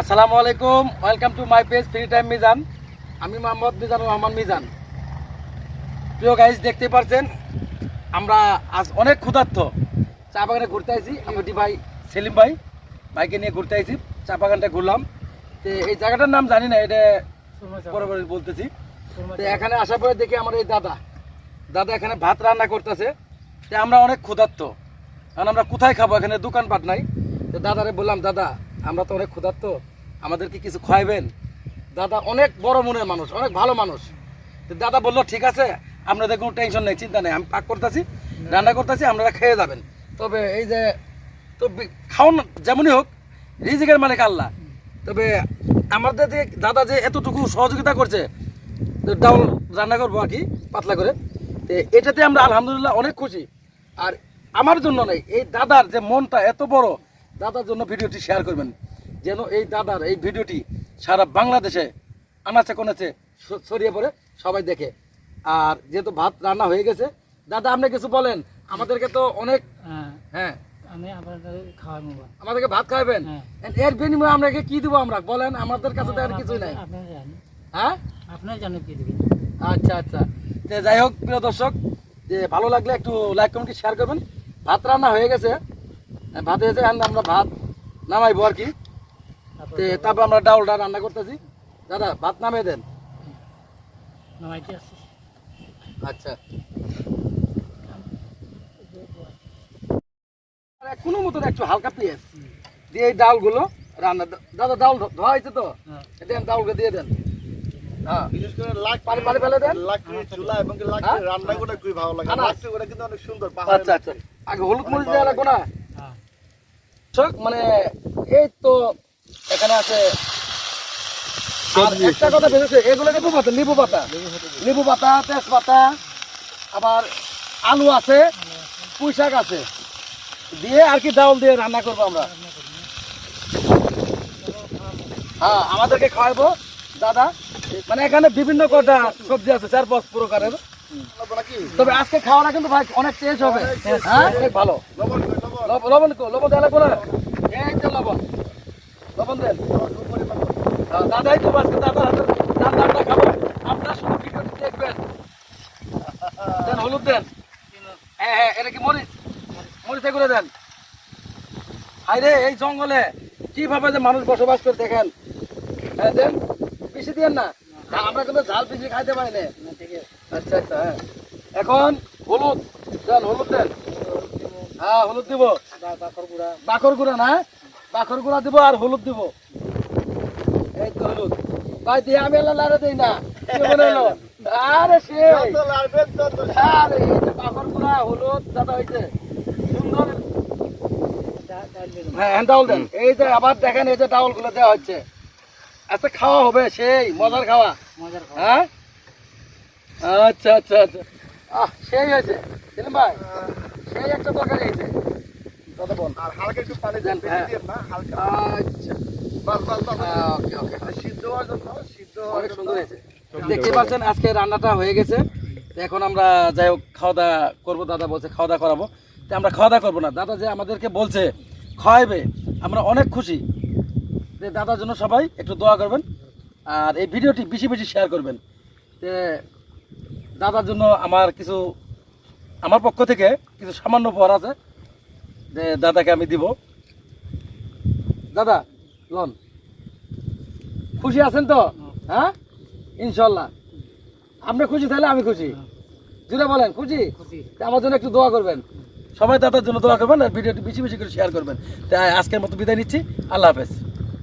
আসসালামু আলাইকুম welcome to my page free time Mizan আমি মোহাম্মদ মিজানুর রহমান মিজান। প্রিয় গাইজ দেখতে পারছেন, আমরা আজ অনেক ক্ষুধার্ত। চা বাগানে ঘুরতে আইছি, আমার ভাই সেলিম ভাই, ভাইকে নিয়ে ঘুরতে আইছি, চা বাগানটা ঘুরলাম। তো এই জায়গাটার নাম জানি না, এটা পরে বলতেছি। তো এখানে আসার পরে দেখি আমার এই দাদা। দাদা এখানে ভাত রান্না করতেছে। তো আমরা অনেক ক্ষুধার্ত। কারণ আমরা কোথায় খাব? এখানে দোকানপাট নাই। তো দাদারে বললাম, দাদা, আমরা তো অনেক ক্ষুধার্ত। আমাদেরকে কিছু খাওয়াবেন দাদা অনেক বড় মনের মানুষ, অনেক ভালো মানুষ। তো দাদা বলল, ঠিক আছে, আপনাদের কোনো টেনশন নেই, চিন্তা নেই, আমি পাক করতেছি, রান্না করতেছি, আপনারা খেয়ে যাবেন। তবে এই যে, তো খাওয়ান যেমনই হোক, রিজিকের মালিক আল্লাহ। তবে আমাদের যে দাদা যে এতটুকু সহযোগিতা করছে ডাউল রান্না করব আর কি, পাতলা করে। তো এটাতে আমরা আলহামদুলিল্লাহ অনেক খুশি। আর আমার জন্য নেই এই দাদার যে মনটা এত বড় দাদার জন্য ভিডিওটি শেয়ার করবেন। যেন এই দাদার এই ভিডিওটি সারা বাংলাদেশে আনাচে কোনাচে ছড়িয়ে পড়ে সবাই দেখে। আর যেহেতু ভাত রান্না হয়ে গেছে দাদা আপনি কিছু বলেন? আমাদেরকে তো অনেক হ্যাঁ হ্যাঁ। আমি। আমাদেরকে ভাত খাওয়াবেন? হ্যাঁ। এর বিনিময়ে আপনাকে কি দেবো আমরা? বলেন আমাদের কাছে তো আর কিছুই নাই। হ্যাঁ? আপনারা জানেন কি দেবেন। আচ্ছা আচ্ছা। যাই হোক প্রিয় দর্শক যে ভালো লাগলে একটু লাইক কমেন্ট শেয়ার করবেন। ভাত রান্না হয়ে গেছে। ভাত হয়েছে আমরা ভাত নামাইবো আর কি। তারপর আমরা ডাউলটা রান্না করতেছি। দাদা ভাত নামিয়ে দেন। আচ্ছা। আর কোনো মতন একটু হালকা পেঁয়াজ দিয়ে এই ডালগুলো রান্না দাদা ডাউল ধোয়া হয়েছে তো? হ্যাঁ। দেন ডাউলকে দিয়ে দেন। বিশেষ করে লাকড়ি পানি পানি ফেলে দেন। লাকড়ি চুলা এবং কি হ্যাঁ? রান্না করে খুবই ভালো লাগে। আনাস। ওটা কিন্তু অনেক সুন্দর আচ্ছা আচ্ছা। আগে হলুদ মরিচ দেওয়া লাগবো না হ্যাঁ। মানে এই তো এখানে আছে একটা কথা বেরোছে এগুলো লেবু পাতা লেবু পাতা লেবু পাতা তেজপাতা আবার আলু আছে পুঁই শাক আছে। দিয়ে আর কি ডাউল দিয়ে রান্না করব আমরা। হ্যাঁ আমাদেরকে খাওয়াবো দাদা। মানে এখানে বিভিন্ন কটা সবজি আছে চার পাঁচ প্রকারের। তবে আজকে খাওয়াটা কিন্তু ভাই অনেক টেস্ট হবে। হ্যাঁ? ভালো। লবণ লবণ দেওয়া লাগবো না এই লবণ। লবণ দেন। দাদাই তো আজকে দাদার হাতে রান্নাটা খাব। আপনারা শুধু ভিডিওটি দেখবেন। দেন হলুদ দেন। হ্যাঁ হ্যাঁ এটা কি মরিচ? মরিচ করে দেন। হাই রে এই জঙ্গলে কীভাবে যে মানুষ বসবাস করে দেখেন? হ্যাঁ দেন বেশি দিয়েন না। আমরা কিন্তু ঝাল বেশি খাইতে পারি না। না ঠিক আছে আচ্ছা আচ্ছা হ্যাঁ। এখন হলুদ দেন হলুদ দেন। হ্যাঁ হলুদ দিব। বাকর গুঁড়া বাখর গুঁড়া না? বাখর গুঁড়া দিব আর হলুদ দিব। এই তো হলুদ। ভাই দিয়ে আমি এলা লাড়ে দিই না। মনে হলো? আরে সে যত আরে এই যে গুঁড়া হলুদ দাদা হয়েছে সুন্দর। হ্যাঁ হ্যাঁ, ডাউল দেন। এই যে আবার দেখেন এই যে ডাউলগুলো দেওয়া হচ্ছে। আচ্ছা খাওয়া হবে সেই মজার খাওয়া। মজার খাওয়া। হ্যাঁ? আচ্ছা আচ্ছা আচ্ছা। আহ সেই হয়েছে। সেলিম ভাই সেই একটা তরকারি হয়েছে। দাদা বল। আর হালকা একটু পানি দেন বেশি হ্যাঁ। দিয়ে না হালকা। আচ্ছা। বাস বাস বাস। ওকে ওকে। সিদ্ধ হওয়ার জন্য সিদ্ধ অনেক সুন্দর হয়েছে। দেখতে পাচ্ছেন আজকে রান্নাটা হয়ে গেছে। এখন আমরা যাই হোক খাওয়া দাওয়া করব দাদা বলছে খাওয়া দাওয়া করাবো। তো আমরা খাওয়া দাওয়া করব না। দাদা যে আমাদেরকে বলছে খাওয়াইবে আমরা অনেক খুশি। যে দাদার জন্য সবাই একটু দোয়া করবেন আর এই ভিডিওটি বেশি বেশি শেয়ার করবেন। যে দাদার জন্য আমার কিছু আমার পক্ষ থেকে কিছু সামান্য উপহার আছে যে দাদাকে আমি দিব। দাদা লন। খুশি আছেন তো? হ্যাঁ? ইনশাল্লাহ। আপনি খুশি তাহলে আমি খুশি। জুড়ে বলেন খুশি? খুশি। আমার জন্য একটু দোয়া করবেন। সবাই দাদার জন্য দোয়া করবেন আর ভিডিওটি বেশি বেশি করে শেয়ার করবেন। তাই আজকের মতো বিদায় নিচ্ছি। আল্লাহ হাফেজ।